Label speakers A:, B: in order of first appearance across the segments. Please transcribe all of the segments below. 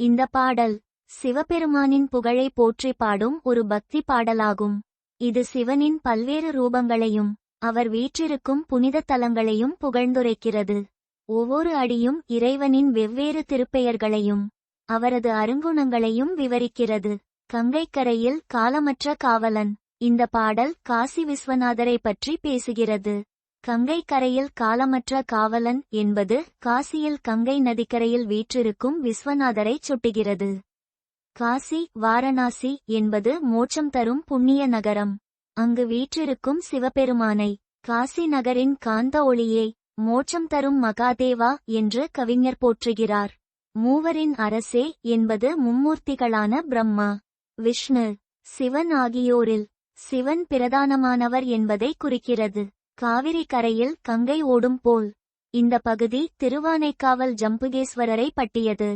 A: இந்த பாடல் சிவபெருமானின் புகழை போற்றி பாடும் ஒரு பக்தி பாடலாகும். இது சிவனின் பல்வேறு ரூபங்களையும் அவர் வீற்றிருக்கும் புனித தலங்களையும் புகழ்ந்துரைக்கிறது. ஒவ்வொரு அடியும் இறைவனின் வெவ்வேறு திருப்பெயர்களையும் அவரது அருங்குணங்களையும் விவரிக்கிறது. கங்கைக்கரையில் காலமற்ற காவலன் இந்த பாடல் காசி விஸ்வநாதரை பற்றி பேசுகிறது. கங்கை கரையில் காலமற்ற காவலன் என்பது காசியில் கங்கை நதிக்கரையில் வீற்றிருக்கும் விஸ்வநாதரைச் சுட்டுகிறது. காசி வாரணாசி என்பது மோட்சம் தரும் புண்ணிய நகரம். அங்கு வீற்றிருக்கும் சிவபெருமானை காசி நகரின் காந்த ஒளியே மோட்சம் தரும் மகாதேவா என்று கவிஞர் போற்றுகிறார். மூவரின் அரசே என்பது மும்மூர்த்திகளான பிரம்மா. விஷ்ணு சிவன் ஆகியோரில் சிவன் பிரதானமானவர் என்பதை குறிக்கிறது. காவிரி கரையில் கங்கை ஓடும் போல். இந்த பகுதி திருவானைக்காவல் ஜம்புகேஸ்வரரை பட்டியது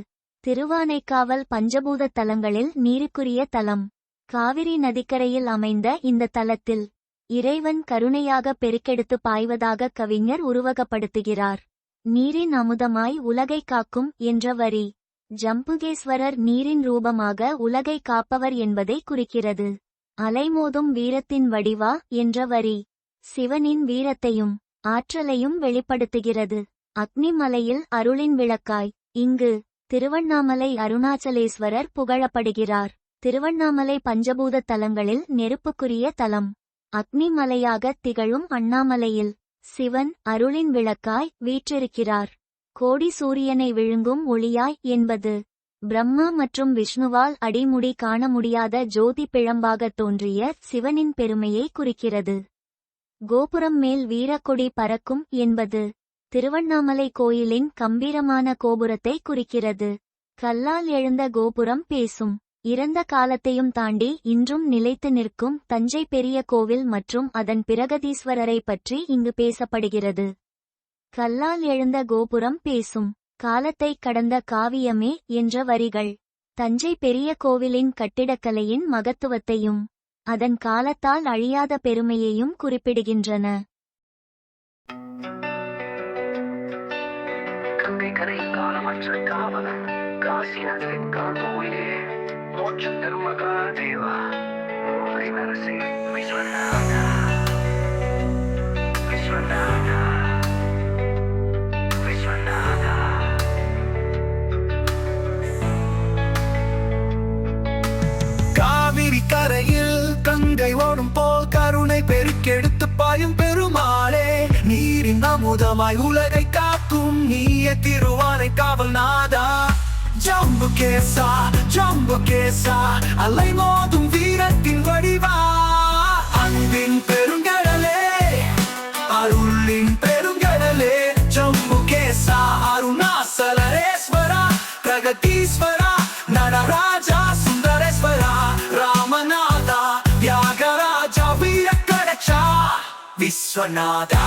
A: திருவானைக்காவல் பஞ்சபூத தலங்களில் நீருக்குரிய தலம். காவிரி நதிக்கரையில் அமைந்த இந்த தலத்தில் இறைவன் கருணையாக பெருக்கெடுத்து பாய்வதாக கவிஞர் உருவகப்படுத்துகிறார். நீரின் அமுதமாய் உலகை காக்கும் என்ற வரி. ஜம்புகேஸ்வரர் நீரின் ரூபமாக உலகை காப்பவர் என்பதை குறிக்கிறது. அலைமோதும் வீரத்தின் வடிவா என்ற வரி. சிவனின் வீரத்தையும் ஆற்றலையும் வெளிப்படுத்துகிறது. அக்னிமலையில் அருளின் விளக்காய். இங்கு திருவண்ணாமலை அருணாச்சலேஸ்வரர் புகழப்படுகிறார். திருவண்ணாமலை பஞ்சபூத தலங்களில் நெருப்புக்குரிய தலம். அக்னிமலையாகத் திகழும் அண்ணாமலையில் சிவன் அருளின் விளக்காய் வீற்றிருக்கிறார். கோடி சூரியனை விழுங்கும் ஒளியாய் என்பது பிரம்மா மற்றும் விஷ்ணுவால் அடிமுடி காண முடியாத ஜோதி பிழம்பாகத் தோன்றிய சிவனின் பெருமையை குறிக்கிறது. கோபுரம் மேல் வீரக்கொடி பறக்கும் என்பது திருவண்ணாமலை கோயிலின் கம்பீரமான கோபுரத்தை குறிக்கிறது. கல்லால் எழுந்த கோபுரம் பேசும். இறந்த காலத்தையும் தாண்டி இன்றும் நிலைத்து நிற்கும் தஞ்சை பெரிய கோவில் மற்றும் அதன் பிரகதீஸ்வரரை பற்றி இங்கு பேசப்படுகிறது. கல்லால் எழுந்த கோபுரம் பேசும். காலத்தை கடந்த காவியமே என்ற வரிகள். தஞ்சை பெரிய கோவிலின் கட்டிடக்கலையின் மகத்துவத்தையும் அதன் காலத்தால் அழியாத பெருமையையும் குறிப்பிடுகின்றன.
B: கங்கை காலமற்ற காவலன் காசி நகரின் காந்தோயிலே மோட்சம் தரும் மகாதேவா அரசே விஸ்வநாதா. அமுதமாய் உலகை காக்கும் நீய திருவானை காவல் நாதா. ஜம்பு கேசா ஜம்பு கேசா அலை மோதும் வீரத்தின் வடிவா. அன்பின் பெருங்கடலே அருளின் பெருங்கடலே. ஜம்பு கேசா அருணாசலரேஸ்வரா பிரகதீஸ்வரா நடராஜா சுந்தரேஸ்வரா ராமநாதா தியாகராஜா வீரக்கடச்சா விஸ்வநாதா.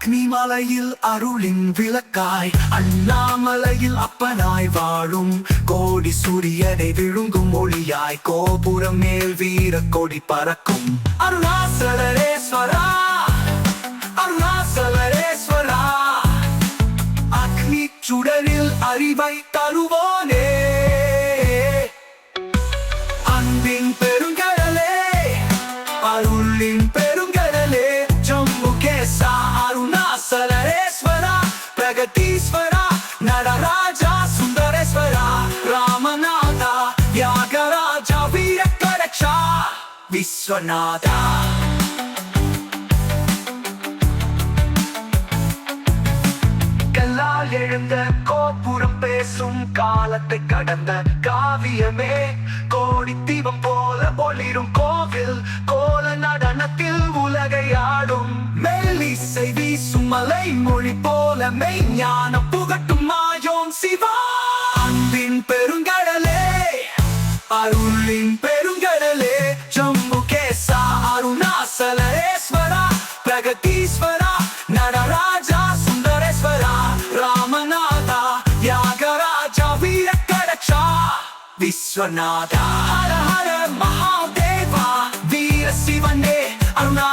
B: அக்னிமலையில் அருளின் விளக்காய் அண்ணாமலையில் அப்பனாய் வாழும். கோடி சூரியனை விழுங்கும் ஒளியாய் கோபுரம் மேல் வீர கொடி பறக்கும். அருணாசலரேஸ்வரா அருணாசலரேஸ்வரா அக்னி சுடரில் அறிவை தருவோனே. அன்பின் நடராஜா சுந்தரேஸ்வரா ராமநாதா தியாகராஜா வீரக்கரக்ஷா விஸ்வநாதா கல்லால் எழுந்த கோபுரம் பேசும் காலத்தை கடந்த காவியமே கோடி தீபம் போல ஒளிரும் கோவில் கோல நடனத்தில் உலகை ஆடும் மெல்லிசை வீசும் மலை மொழி போல மெய்ஞானம் அருளின் பெருங்கடலே ஜம்மு கேசா அருணாசலேஸ்வரா பிரகதீஸ்வரா நடராஜா சுந்தரேஸ்வரா ராமநாதா தியாகராஜா வீரக்கடச்சா விஸ்வநாதா ஹர ஹர மகாதேவா வீர சிவனே அருணா